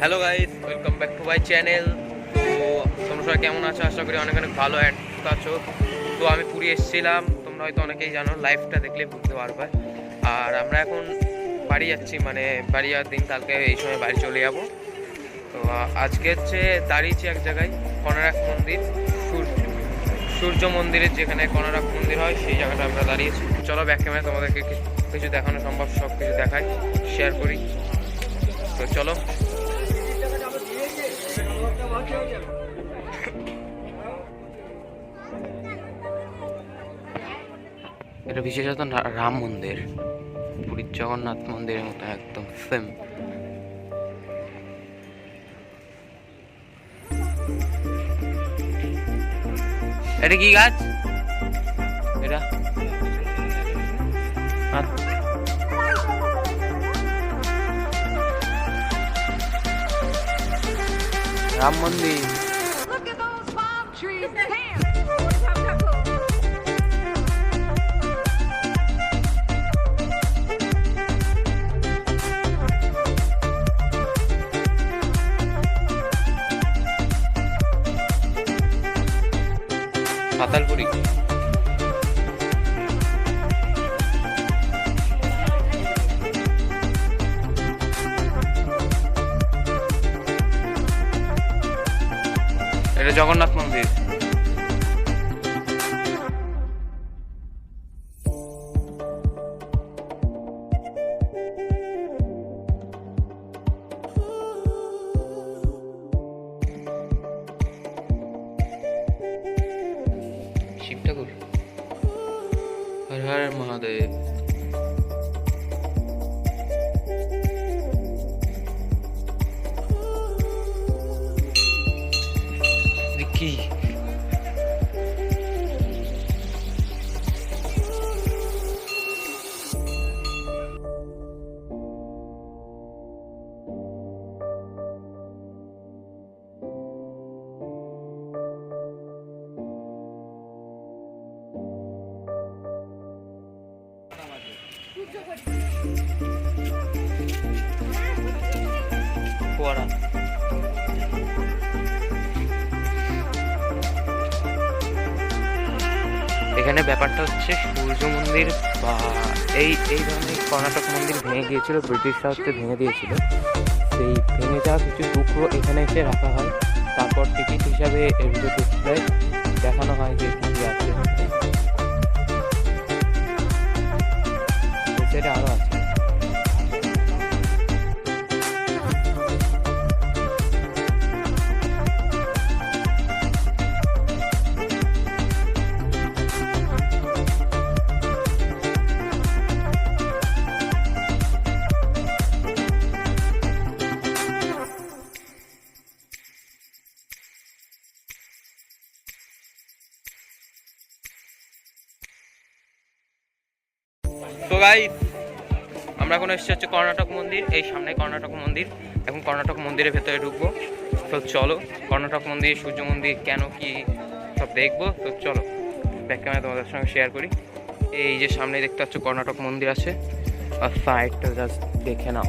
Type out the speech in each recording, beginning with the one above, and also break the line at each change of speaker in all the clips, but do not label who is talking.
Hello guys welcome back to my channel তো তোমরা সবাই কেমন আছো? আশা করি অনেক অনেক ভালো অ্যান্ড আছো। তো আমি পুরী এসেছিলাম। তোমরা হয়তো অনেকেই জানো লাইফটা দেখলে বুঝতে পারবে। আর আমরা এখন বাড়ি যাচ্ছি মানে বাড়ি যাওয়ার দিন কালকে এই সময় বাড়ি চলে যাব। তো আজকে হচ্ছে দাঁড়িয়েছি এক জায়গায়, কনারাক মন্দির। সূর্য সূর্য মন্দিরের যেখানে কনারাক মন্দির হয়, সেই জায়গাটা আমরা দাঁড়িয়েছি। চলো ব্যাক ক্যামেরা তোমাদেরকে কিছু দেখানো সম্ভব সব কিছু দেখাই শেয়ার করি। তো চলো এটা বিশেষত রাম মন্দির। পুরীর জগন্নাথ মন্দিরের মতো একদম সেম। এটা কি গাছ? এটা? রাম মন্দির। পাতালপুরি। এটা জগন্নাথ মন্দির। शिव ठाकुर हर हर महादेव की এখানে ব্যাপারটা হচ্ছে সূর্য মন্দির বা এই এই ধরনের কর্ণাটক মন্দির ভেঙে গিয়েছিল ব্রিটিশরা হচ্ছে ভেঙে দিয়েছিল। সেই ভেঙে যাওয়া কিছু টুকরো এখানে এসে রাখা হয়। তারপর টিকিট হিসাবে ডিসপ্লে দেখানো হয় যে কী আছে। তো গাই আমরা এখন এসেছি হচ্ছে কর্ণাটক মন্দির, এই সামনে কর্ণাটক মন্দির। এখন কর্ণাটক মন্দিরের ভেতরে ঢুকবো। তো চলো, কর্ণাটক মন্দির, সূর্য মন্দির, কেন, কি, সব দেখব। তো চলো ব্যাক ক্যামেরা তোমাদের সঙ্গে শেয়ার করি। এই যে সামনে দেখতে পাচ্ছ কর্ণাটক মন্দির আছে। আর সাইডটা জাস্ট দেখে নাও।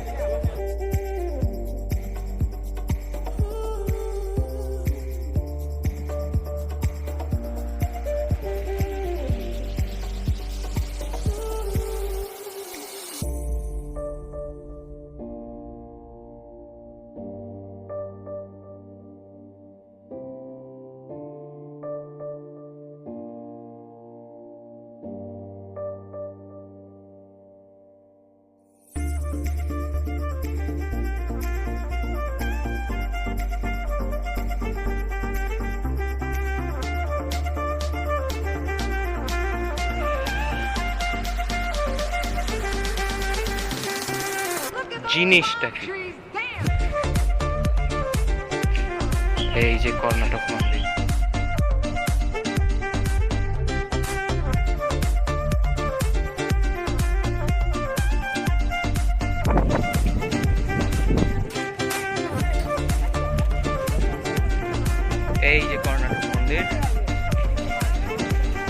জিনিসটা কি এই যে কর্ণাটক মন্দির। এই যে কর্ণাটক মন্দির।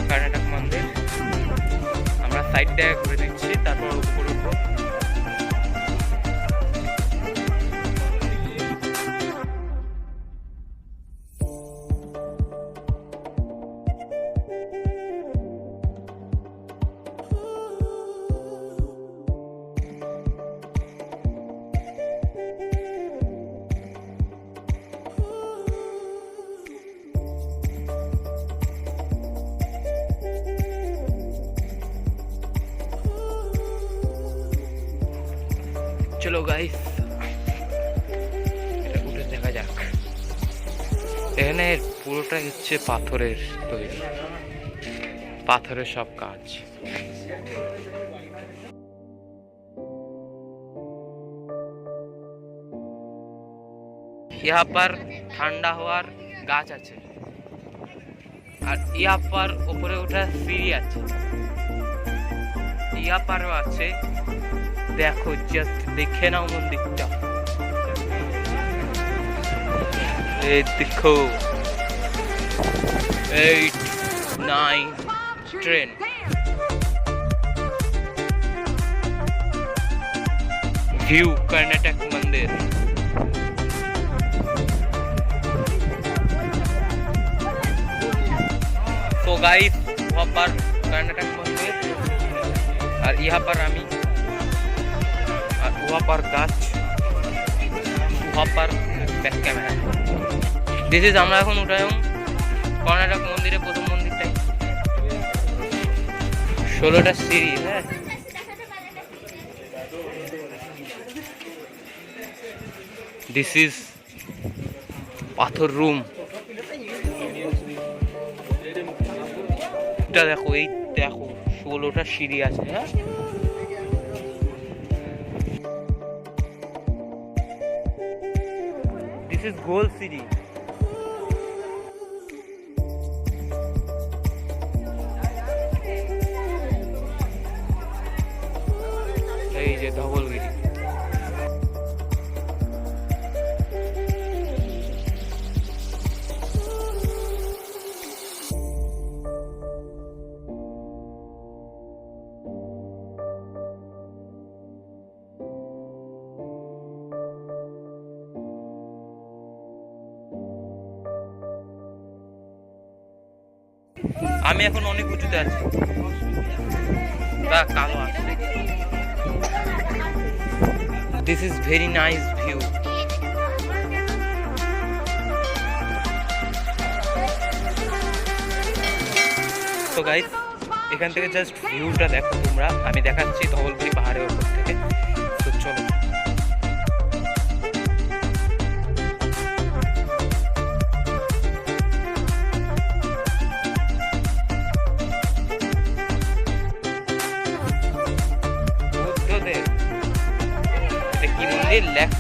কর্ণাটক মন্দির। আমরা সাইডটা ঘুরে দিচ্ছি তারপর চলো গাইস এটা উঠে দেখা যাক এখানে পুরোটা হচ্ছে পাথরের তৈরি পাথরের সব কাজ यहाँ पर ঠান্ডা হওয়ার গাছ আছে আর ইয়া পার উপরে ওঠার সিঁড়ি আছে ইয়া পারও আছে দেখো জাস্ট দেখে নাও মন্দিরটা এই দেখো eight nine
Palm trees
Train.
dance.
View Karnataka मंदिर तो गाइस वहाँ पर कर्नाटक मंदिर और यहाँ पर আমি আর वहाँ पर গাছ वहाँ पर ব্যাক ক্যামেরা দিস ইজ আমরা এখন উঠালাম কর্ণাটক মন্দিরে প্রথম মন্দিরটাই ষোলোটা সিঁড়ি হ্যাঁ দিস ইজ পাথর রুম এটা দেখো এই দেখো ষোলোটা সিঁড়ি আছে হ্যাঁ দিস ইজ গোল সিঁড়ি এই যে ধবলগিরি। আমি এখন অনেক উঁচুতে আছি। কালো this is very nice view তো গাইস এখান থেকে জাস্ট ভিউটা দেখো তোমরা। আমি দেখাচ্ছি ধবলপুরি পাহাড়ের ওপর থেকে। বুদ্ধদেব